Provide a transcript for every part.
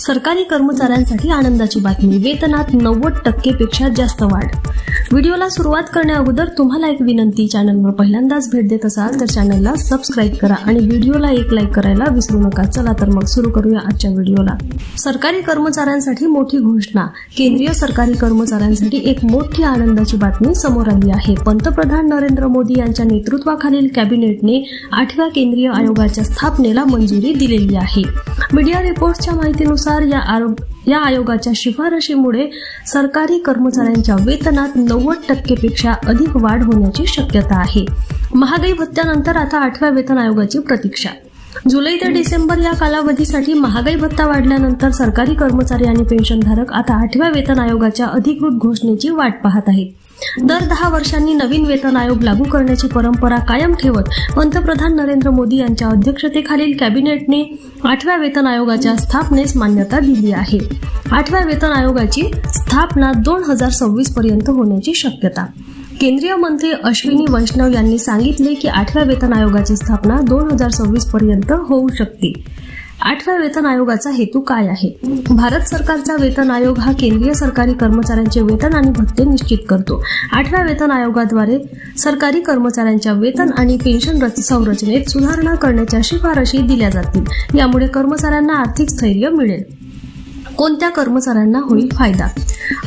सरकारी कर्मचाऱ्यांसाठी आनंदाची बातमी. वेतनात नव्वद टक्केपेक्षा जास्त वाढ. व्हिडिओला सुरुवात करण्या अगोदर तुम्हाला एक विनंती. चॅनलवर पहिल्यांदाच भेट देत असाल तर चॅनलला सबस्क्राईब करा आणि व्हिडिओला एक लाईक करायला विसरू नका. चला तर मग सुरू करूया आजच्या व्हिडिओला. सरकारी कर्मचाऱ्यांसाठी मोठी घोषणा. केंद्रीय सरकारी कर्मचाऱ्यांसाठी एक मोठी आनंदाची बातमी समोर आली आहे. पंतप्रधान नरेंद्र मोदी यांच्या नेतृत्वाखालील कॅबिनेटने आठव्या केंद्रीय आयोगाच्या स्थापनेला मंजुरी दिलेली आहे. मीडिया रिपोर्ट्सच्या माहितीनुसार या आरोप या आयोगाच्या शिफारशीमुळे सरकारी कर्मचाऱ्यांच्या वेतनात नव्वद टक्केपेक्षा अधिक वाढ होण्याची शक्यता आहे. महागाई भत्त्यानंतर आता आठव्या वेतन आयोगाची प्रतीक्षा. जुलै ते डिसेंबर या कालावधीसाठी महागाई भत्ता वाढल्यानंतर सरकारी कर्मचारी आणि पेन्शनधारक आता आठव्या वेतन आयोगाच्या अधिकृत घोषणेची वाट पाहत आहेत. दर दहा वर्षांनी नवीन वेतन आयोग लागू करण्याची परंपरा कायम ठेवत पंतप्रधान नरेंद्र मोदी यांच्या अध्यक्षतेखालील कॅबिनेटने आठव्या वेतन आयोगाच्या स्थापनेस मान्यता दिली आहे. आठव्या वेतन आयोगाची स्थापना दोन हजार सव्वीस पर्यंत होण्याची शक्यता. केंद्रीय मंत्री अश्विनी वैष्णव यांनी सांगितले की आठव्या वेतन आयोगाची स्थापना दोन हजार सव्वीस पर्यंत होऊ शकते. आठव्या वेतन आयोगाचा हेतू काय आहे? भारत सरकारचा वेतन आयोग हा केंद्रीय सरकारी कर्मचाऱ्यांचे वेतन आणि भत्ते निश्चित करतो. आठव्या वेतन आयोगाद्वारे सरकारी कर्मचाऱ्यांच्या वेतन आणि पेन्शन संरचनेत सुधारणा करण्याच्या शिफारशी दिल्या जातील. यामुळे कर्मचाऱ्यांना आर्थिक स्थैर्य मिळेल. कोणत्या कर्मचाऱ्यांना होईल फायदा?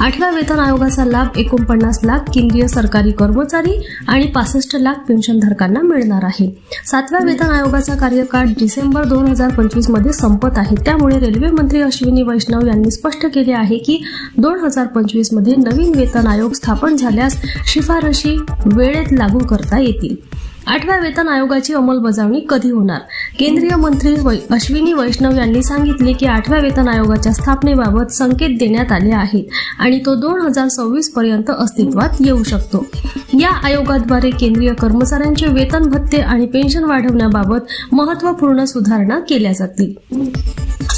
आठव्या वेतन आयोगाचा लाभ एकोणपन्नास लाख केंद्रीय सरकारी कर्मचारी आणि पासष्ट लाख पेन्शनधारकांना मिळणार आहे. सातव्या वेतन आयोगाचा कार्यकाळ डिसेंबर दोन हजार पंचवीसमध्ये संपत आहे. त्यामुळे रेल्वे मंत्री अश्विनी वैष्णव यांनी स्पष्ट केले आहे की दोन हजार पंचवीसमध्ये नवीन वेतन आयोग स्थापन झाल्यास शिफारशी वेळेत लागू करता येतील. आठव्या वेतन आयोगाची अंमलबजावणी कधी होणार? केंद्रीय मंत्री वै- अश्विनी वैष्णव यांनी सांगितले की आठव्या वेतन आयोगाच्या स्थापनेबाबत संकेत देण्यात आले आहेत आणि तो दोन हजार सव्वीस पर्यंत अस्तित्वात येऊ शकतो. या आयोगाद्वारे केंद्रीय कर्मचाऱ्यांचे वेतन भत्ते आणि पेन्शन वाढवण्याबाबत महत्त्वपूर्ण सुधारणा केल्या जातील.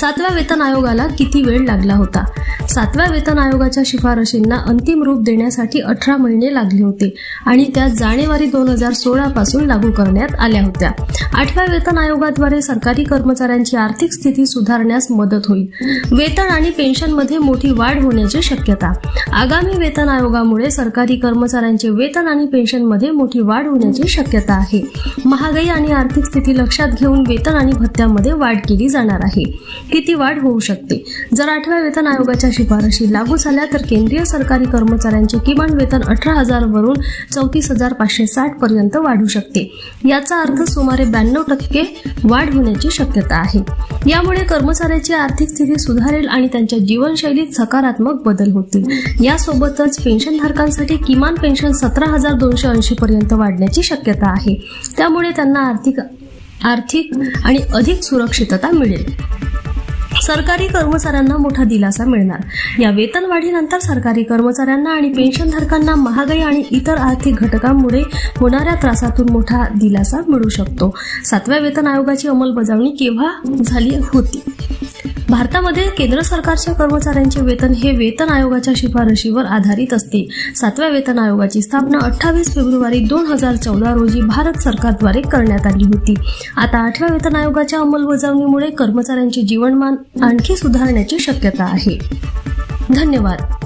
सातव्या वेतन आयोगाला किती वेळ लागला होता? सातव्या वेतन आयोगाच्या शिफारशींना अंतिम रूप देण्यासाठी अठरा महिने लागले होते आणि त्या जानेवारी दोन हजार सोळा पासून लागू करण्यात आल्या होत्या. आठव्या वेतन आयोगाद्वारे सरकारी कर्मचाऱ्यांची आर्थिक स्थिती सुधारण्यास मदत होईल. वेतन आणि पेन्शनमध्ये मोठी वाढ होण्याची शक्यता. आगामी वेतन आयोगामुळे सरकारी कर्मचाऱ्यांचे वेतन आणि पेन्शनमध्ये मोठी वाढ होण्याची शक्यता आहे. महागाई आणि आर्थिक स्थिती लक्षात घेऊन वेतन आणि भत्त्यामध्ये वाढ केली जाणार आहे. किती वाढ होऊ शकते? जर आठव्या वेतन आयोगाच्या शिफारशी लागू झाल्या तर केंद्रीय सरकारी कर्मचाऱ्यांचे किमान वेतन अठरा हजार वरून चौतीस हजार पाचशे साठ पर्यंत वाढू शकते. याचा अर्थ सुमारे ब्याण्णव टक्के वाढ होण्याची शक्यता आहे. यामुळे कर्मचाऱ्याची आर्थिक स्थिती सुधारेल आणि त्यांच्या जीवनशैलीत सकारात्मक बदल होतील. यासोबतच पेन्शनधारकांसाठी किमान पेन्शन सतरा हजार दोनशे ऐंशी पर्यंत वाढण्याची शक्यता आहे. त्यामुळे त्यांना आर्थिक आर्थिक आणि अधिक सुरक्षितता मिळेल. सरकारी कर्मचाऱ्यांना मोठा दिलासा मिळणार. या वेतन वाढीनंतर सरकारी कर्मचाऱ्यांना आणि पेन्शनधारकांना महागाई आणि इतर आर्थिक घटकांमुळे होणाऱ्या त्रासातून मोठा दिलासा मिळू शकतो. सातव्या वेतन आयोगाची अंमलबजावणी केव्हा झाली होती? भारतामध्ये केंद्र सरकारच्या कर्मचाऱ्यांचे वेतन हे वेतन आयोगाच्या शिफारशीवर आधारित असते. सातव्या वेतन आयोगाची स्थापना अठ्ठावीस फेब्रुवारी दोन हजार चौदा रोजी भारत सरकारद्वारे करण्यात आली होती. आता आठव्या वेतन आयोगाच्या अंमलबजावणीमुळे कर्मचाऱ्यांचे जीवनमान आणखी सुधारण्याची शक्यता आहे. धन्यवाद.